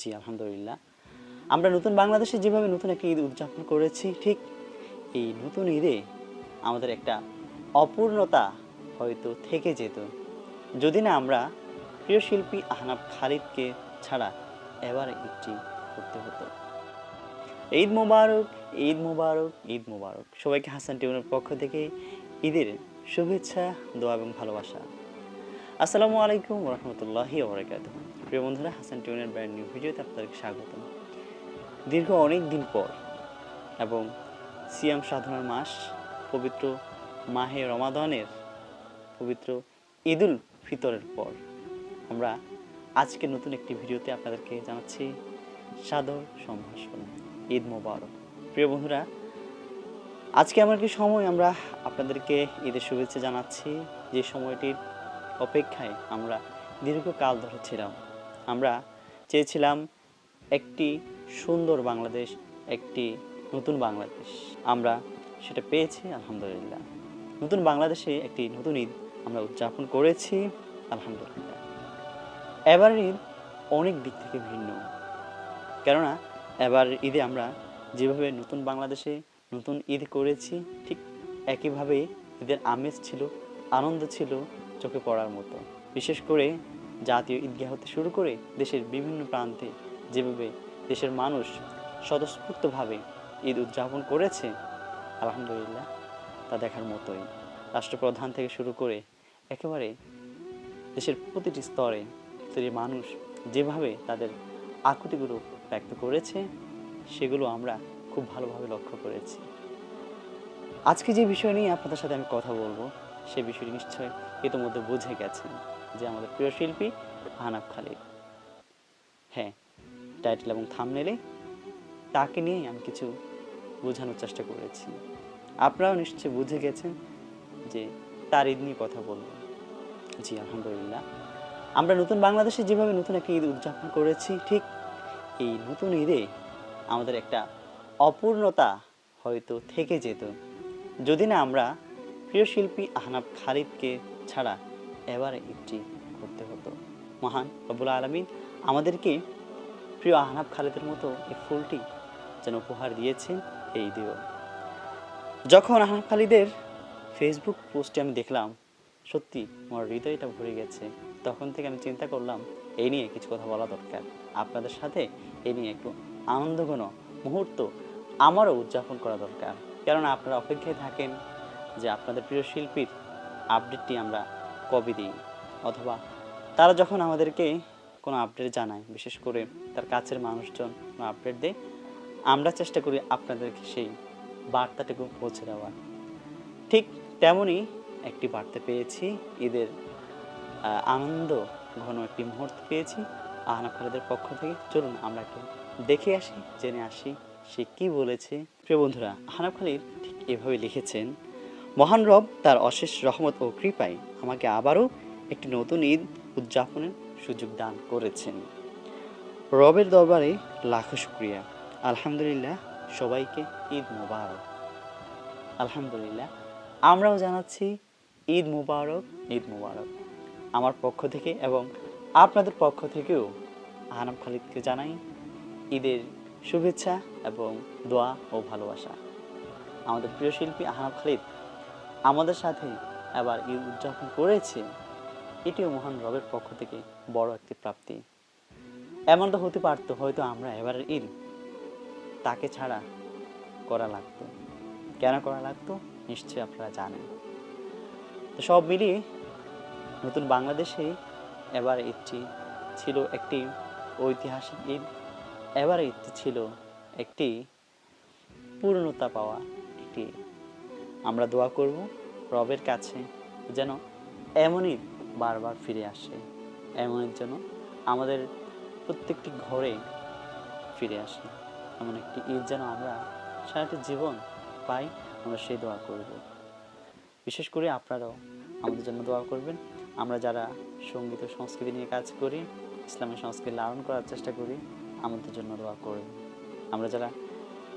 জি, আলহামদুলিল্লাহ। আমরা নতুন বাংলাদেশে যেভাবে নতুন একটা ঈদ উদযাপন করেছি, ঠিক এই নতুন ঈদে আমাদের একটা অপূর্ণতা হয়তো থেকে যেত। যদি না আমরা প্রিয় শিল্পী আহনাব খালিদকে ছাড়া এবার ঈদটি করতে হতো। ঈদ মোবারক ঈদ মোবারক ঈদ মোবারক। সবাইকে হাসান টিউনের পক্ষ থেকে ঈদের শুভেচ্ছা, দোয়া এবং ভালোবাসা। আসসালামু আলাইকুম রহমতুল্লাহি ওবরাকাত প্রিয় বন্ধুরা, হাসান টিউনের ব্র্যান্ড নিউ ভিডিওতে আপনাদেরকে স্বাগতম। দীর্ঘ অনেক দিন পর এবং সিয়াম সাধনার মাস, পবিত্র মাহে রমাদানের পবিত্র ঈদুল ফিতরের পর আমরা আজকে নতুন একটি ভিডিওতে আপনাদেরকে জানাচ্ছি সাদর সম্ভাষণ, ঈদ মোবারক। প্রিয় বন্ধুরা, আজকে আমার কি সময় আমরা আপনাদেরকে ঈদের শুভেচ্ছা জানাচ্ছি, যে সময়টির অপেক্ষায় আমরা দীর্ঘকাল ধরে ছিলাম। আমরা চেয়েছিলাম একটি সুন্দর বাংলাদেশ, একটি নতুন বাংলাদেশ। আমরা সেটা পেয়েছি, আলহামদুলিল্লাহ। নতুন বাংলাদেশে একটি নতুন ঈদ আমরা উদযাপন করেছি, আলহামদুলিল্লাহ। এবার ঈদ অনেক দিক থেকে ভিন্ন। কেননা, এবার ঈদে আমরা যেভাবে নতুন বাংলাদেশে নতুন ঈদ করেছি, ঠিক একইভাবে ঈদের আমেজ ছিল, আনন্দ ছিল চোখে পড়ার মতো। বিশেষ করে জাতীয় ঈদগাহ হতে শুরু করে দেশের বিভিন্ন প্রান্তে যেভাবে দেশের মানুষ স্বতঃস্ফূর্তভাবে ঈদ উদযাপন করেছে, আলহামদুলিল্লাহ, তা দেখার মতোই। রাষ্ট্রপ্রধান থেকে শুরু করে একেবারে দেশের প্রতিটি স্তরে প্রতিটি মানুষ যেভাবে তাদের আকুতিগুলো ব্যক্ত করেছে, সেগুলো আমরা খুব ভালোভাবে লক্ষ্য করেছি। আজকে যে বিষয় নিয়ে আপনাদের সাথে আমি কথা বলব, সে বিষয়টি নিশ্চয় ইতিমধ্যে বুঝে গেছেন। যে আমাদের প্রিয় শিল্পী আহনাব খালিদ। হ্যাঁ টাইটেল এবং থামনেলে তাকে নিয়েই আমি কিছু বোঝানোর চেষ্টা করেছি। আপনারাও নিশ্চয়ই বুঝে গেছেন যে তার ঈদ নিয়ে কথা বলব। জি, আলহামদুলিল্লাহ। আমরা নতুন বাংলাদেশে যেভাবে নতুন একটা ঈদ উদযাপন করেছি, ঠিক এই নতুন ঈদে আমাদের একটা অপূর্ণতা হয়তো থেকে যেত। যদি না আমরা প্রিয় শিল্পী আহনাব খালিদকে ছাড়া এবারে ঈদটি করতে হতো। মহান রবুল আলমিন আমাদেরকে প্রিয় আহনাব খালিদের মতো এই ফুলটি যেন উপহার দিয়েছেন এই দিও যখন আহনাব খালিদের ফেসবুক পোস্টে আমি দেখলাম, সত্যি আমার হৃদয়টা ভরে গেছে। তখন থেকে আমি চিন্তা করলাম, এই নিয়ে কিছু কথা বলা দরকার। আপনাদের সাথে এই নিয়ে একটু আনন্দঘন মুহূর্ত আমারও উদযাপন করা দরকার। কেননা আপনারা অপেক্ষায় থাকেন যে আপনাদের প্রিয় শিল্পীর আপডেটটি আমরা দিই অথবা তারা যখন আমাদেরকে কোনো আপডেট জানায়, বিশেষ করে তার কাছের মানুষজন কোনো আপডেট দেয়, আমরা চেষ্টা করি আপনাদেরকে সেই বার্তাটুকু পৌঁছে দেওয়ার। ঠিক তেমনই একটি বার্তা পেয়েছি, ঈদের আনন্দ, ঘন একটি মুহূর্ত পেয়েছি। আহনাব খালেদের পক্ষ থেকে চলুন আমরা একটু দেখে আসি, জেনে আসি সে কি বলেছে। প্রিয় বন্ধুরা আহনাব খালিদ ঠিক এভাবে লিখেছেন মহান রব তার অশেষ রহমত ও কৃপায় আমাকে আবারও একটি নতুন ঈদ উদযাপনের সুযোগ দান করেছেন। রবের দরবারে লাখো শুক্রিয়া। আলহামদুলিল্লাহ, সবাইকে ঈদ মোবারক। আলহামদুলিল্লাহ, আমরাও জানাচ্ছি ঈদ মুবারক ঈদ মুবারক। আমার পক্ষ থেকে এবং আপনাদের পক্ষ থেকেও আহনাম খালিদকে জানাই ঈদের শুভেচ্ছা এবং দোয়া ও ভালোবাসা। আমাদের প্রিয় শিল্পী আহনাব খালিদ আমাদের সাথে এবার ঈদ উদযাপন করেছে, এটিও মহান রবের পক্ষ থেকে বড় একটি প্রাপ্তি। এমন তো হতে পারতো, হয়তো আমরা এবারের ঈদ তাকে ছাড়া করা লাগতো। কেন করা লাগতো? নিশ্চয়ই আপনারা জানেন। তো সব মিলিয়ে নতুন বাংলাদেশে এবার ঈদটি ছিল একটি ঐতিহাসিক ঈদ। এবার ঈদটি ছিল একটি পূর্ণতা পাওয়া একটি। আমরা দোয়া করব রবের কাছে যেন এমনই বারবার ফিরে আসে, এমনই যেন আমাদের প্রত্যেকটি ঘরে ফিরে আসে। এমন একটি ঈদ যেন আমরা সারাটি জীবন পাই, আমরা সেই দোয়া করব। বিশেষ করে আপনারাও আমাদের জন্য দোয়া করবেন। আমরা যারা সংগীত ও সংস্কৃতি নিয়ে কাজ করি ইসলামের সংস্কৃতি লালন করার চেষ্টা করি, আমাদের জন্য দোয়া করবেন। আমরা যারা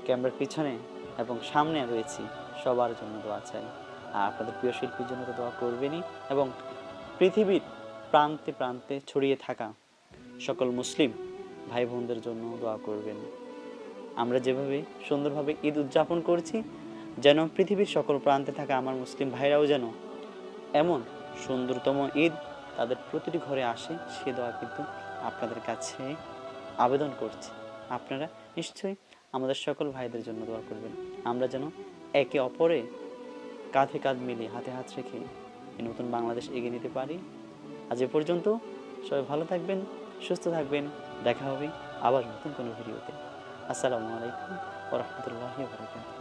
ক্যামেরার পিছনে এবং সামনে রয়েছি সবার জন্য দোয়া চাই। আর আপনাদের প্রিয় শিল্পীর জন্য তো দোয়া করবেনই। এবং পৃথিবীর প্রান্তে প্রান্তে ছড়িয়ে থাকা সকল মুসলিম ভাই বোনদের জন্য দোয়া করবেন। আমরা যেভাবে সুন্দরভাবে ঈদ উদযাপন করছি, যেন পৃথিবীর সকল প্রান্তে থাকা আমার মুসলিম ভাইরাও যেন এমন সুন্দরতম ঈদ তাদের প্রতিটি ঘরে আসে, সে দোয়া কিন্তু আপনাদের কাছে আবেদন করছি। আপনারা নিশ্চয়ই আমাদের সকল ভাইদের জন্য দোয়া করবেন। আমরা যেন একে অপরে কাঁধে কাঁধ মিলে হাতে হাত রেখে এই নতুন বাংলাদেশ এগিয়ে নিতে পারি। আজ এ পর্যন্ত সবাই ভালো থাকবেন, সুস্থ থাকবেন। দেখা হবে আবার নতুন কোনো ভিডিওতে। আসসালামু আলাইকুম ওরহমতুল্লাহি বারকাতুহু।